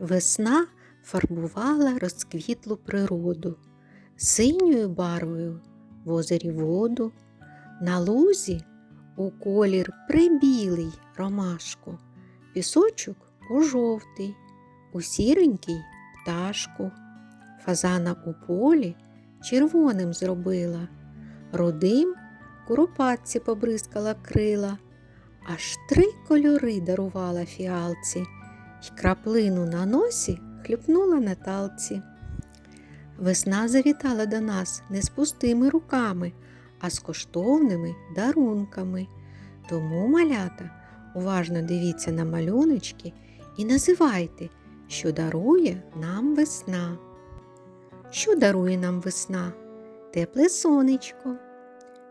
Весна фарбувала розквітлу природу, синьою барвою в озері воду, на лузі у колір прибілий ромашку, пісочок у жовтий, у сіренький пташку, фазана у полі червоним зробила, рудим куропатці побризкала крила, аж три кольори дарувала фіалці й краплину на носі хлюпнула на талці. Весна завітала до нас не з пустими руками, а з коштовними дарунками. Тому, малята, уважно дивіться на малюночки і називайте, що дарує нам весна. Що дарує нам весна? Тепле сонечко.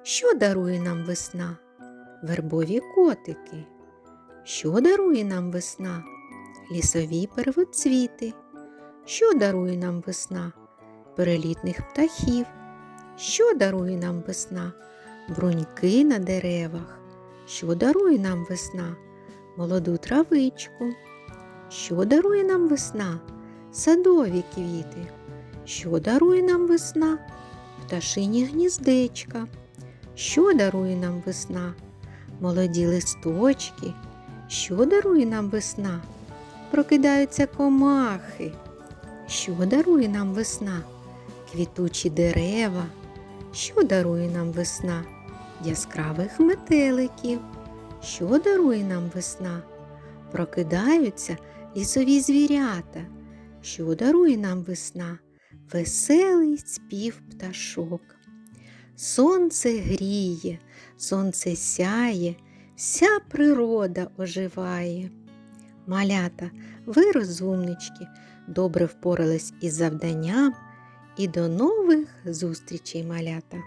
Що дарує нам весна? Вербові котики. Що дарує нам весна? Лісові первоцвіти. Що дарує нам весна? Перелітних птахів. Що дарує нам весна? Бруньки на деревах. Що дарує нам весна? Молоду травичку. Що дарує нам весна? Садові квіти. Що дарує нам весна? Пташині гніздечка. Що дарує нам весна? Молоді листочки. Що дарує нам весна? Прокидаються комахи. Що дарує нам весна? Квітучі дерева. Що дарує нам весна? Яскравих метеликів. Що дарує нам весна? Прокидаються лісові звірята. Що дарує нам весна? Веселий спів пташок. Сонце гріє, сонце сяє, вся природа оживає. Малята, ви розумнички, добре впорались із завданням і до нових зустрічей, малята!